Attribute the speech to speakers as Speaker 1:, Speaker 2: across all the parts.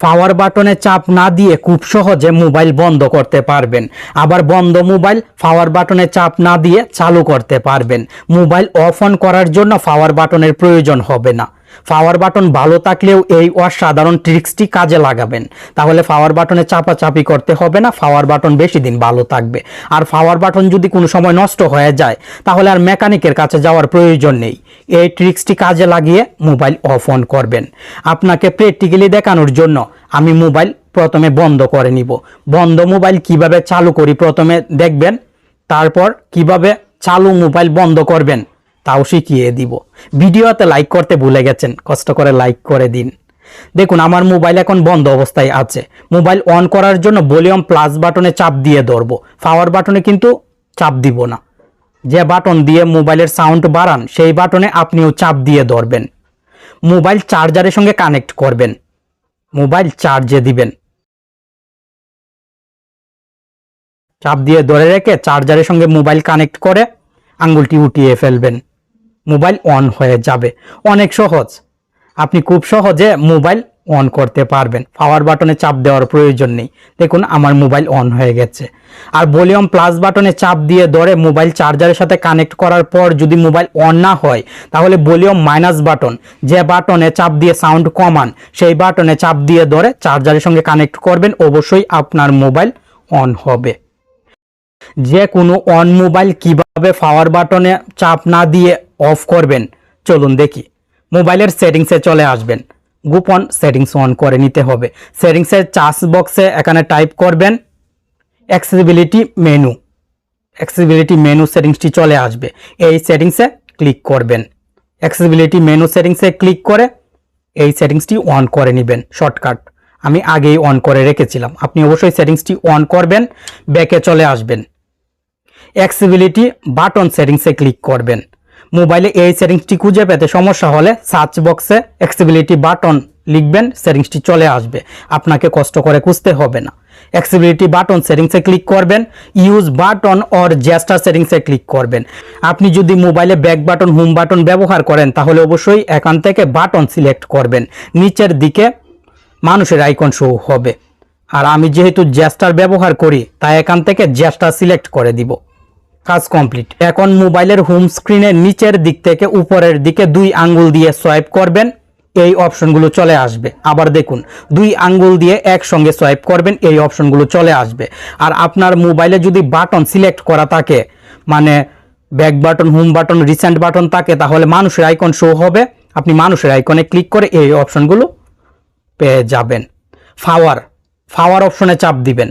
Speaker 1: পাওয়ার বাটনে চাপ না দিয়ে খুব সহজে মোবাইল বন্ধ করতে পারবেন। আবার বন্ধ মোবাইল পাওয়ার বাটনে চাপ না দিয়ে চালু করতে পারবেন। মোবাইল অফ অন করার জন্য পাওয়ার বাটনের প্রয়োজন হবে না। পাওয়ার বাটন ভালো থাকলেও এই অসাধারণ ট্রিক্সটি কাজে লাগাবেন। তাহলে পাওয়ার বাটনে চাপাচাপি করতে হবে না পাওয়ার বাটন বেশি দিন ভালো থাকবে। আর পাওয়ার বাটন যদি কোনো সময় নষ্ট হয়ে যায়, তাহলে আর মেকানিকের কাছে যাওয়ার প্রয়োজন নেই। এই ট্রিক্সটি কাজে লাগিয়ে মোবাইল অফ অন করবেন। আপনাকে প্র্যাকটিক্যালি দেখানোর জন্য আমি মোবাইল প্রথমে বন্ধ করে নিব। বন্ধ মোবাইল কীভাবে চালু করি প্রথমে দেখবেন, তারপর কীভাবে চালু মোবাইল বন্ধ করবেন তাও শিখিয়ে দিব। ভিডিওতে লাইক করতে ভুলে গেছেন, কষ্ট করে লাইক করে দিন। দেখুন, আমার মোবাইল এখন বন্ধ অবস্থায় আছে। মোবাইল অন করার জন্য ভলিউম প্লাস বাটনে চাপ দিয়ে ধরবো। পাওয়ার বাটনে কিন্তু চাপ দিব না। যে বাটন দিয়ে মোবাইলের সাউন্ড বাড়ান, সেই বাটনে আপনিও চাপ দিয়ে ধরবেন। মোবাইল চার্জারের সঙ্গে কানেক্ট করবেন। মোবাইল চার্জে দিবেন। চাপ দিয়ে ধরে রেখে চার্জারের সঙ্গে মোবাইল কানেক্ট করে আঙ্গুলটি উঠিয়ে ফেলবেন। মোবাইল অন হয়ে যাবে। অনেক সহজ। আপনি খুব সহজে মোবাইল অন করতে পারবেন। পাওয়ার বাটনে চাপ দেওয়ার প্রয়োজন নেই। দেখুন, আমার মোবাইল অন হয়ে গেছে। আর ভলিউম প্লাস বাটনে চাপ দিয়ে ধরে মোবাইল চার্জারের সাথে কানেক্ট করার পর যদি মোবাইল অন না হয়, তাহলে ভলিউম মাইনাস বাটন, যে বাটনে চাপ দিয়ে সাউন্ড কমান, সেই বাটনে চাপ দিয়ে ধরে চার্জারের সঙ্গে কানেক্ট করবেন। অবশ্যই আপনার মোবাইল অন হবে। যে কোনো অন মোবাইল কীভাবে পাওয়ার বাটনে চাপ না দিয়ে অফ করবেন? চলুন দেখি। মোবাইলের সেটিংসে চলে আসবেন। গোপন সেটিংস অন করে নিতে হবে। সেটিংসের চার্জ বক্সে এখানে টাইপ করবেন অ্যাক্সেসিবিলিটি মেনু অ্যাক্সেসিবিলিটি মেনু সেটিংসটি চলে আসবে। এই সেটিংসে ক্লিক করবেন। অ্যাক্সেসিবিলিটি মেনু সেটিংসে ক্লিক করে এই সেটিংসটি অন করে নেবেন। শর্টকাট আমি আগেই অন করে রেখেছিলাম। আপনি অবশ্যই সেটিংসটি অন করবেন ব্যাকে চলে আসবেন। অ্যাক্সিবিলিটি বাটন সেটিংসে ক্লিক করবেন। মোবাইলে এই সেটিংসটি খুঁজে পেতে সমস্যা হলে সার্চ বক্সে অ্যাক্সিবিলিটি বাটন লিখবেন সেটিংসটি চলে আসবে। আপনাকে কষ্ট করে খুঁজতে হবে না। অ্যাক্সিবিলিটি বাটন সেটিংসে ক্লিক করবেন ইউজ বাটন অর জেস্টার সেটিংসে ক্লিক করবেন। আপনি যদি মোবাইলে ব্যাক বাটন হোম বাটন ব্যবহার করেন, তাহলে অবশ্যই এখান থেকে বাটন সিলেক্ট করবেন। নিচের দিকে মানুষের আইকন শো হবে। আর আমি যেহেতু জ্যাস্টার ব্যবহার করি, তাই এখান থেকে জ্যাস্টার সিলেক্ট করে দিব। কাজ কমপ্লিট। এখন মোবাইলের হোম স্ক্রিনের নিচের দিক থেকে উপরের দিকে দুই আঙ্গুল দিয়ে সোয়াইপ করবেন, এই অপশনগুলো চলে আসবে। আবার দেখুন, দুই আঙ্গুল দিয়ে একসঙ্গে সোয়াইপ করবেন, এই অপশনগুলো চলে আসবে। আর আপনার মোবাইলে যদি বাটন সিলেক্ট করা থাকে মানে back button home button recent button থাকে, তাহলে মানুষের আইকন শো হবে। আপনি মানুষের আইকনে ক্লিক করে এই অপশনগুলো পেয়ে যাবেন। ফাওয়ার ফাওয়ার অপশনে চাপ দিবেন।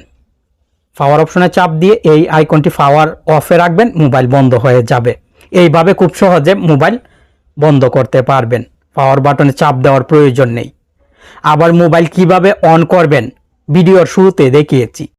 Speaker 1: পাওয়ার অপশনে চাপ দিয়ে এই আইকনটি পাওয়ার অফে রাখবেন মোবাইল বন্ধ হয়ে যাবে। এইভাবে খুব সহজে মোবাইল বন্ধ করতে পারবেন। পাওয়ার বাটনে চাপ দেওয়ার প্রয়োজন নেই। আবার মোবাইল কীভাবে অন করবেন ভিডিওর শুরুতে দেখিয়েছি।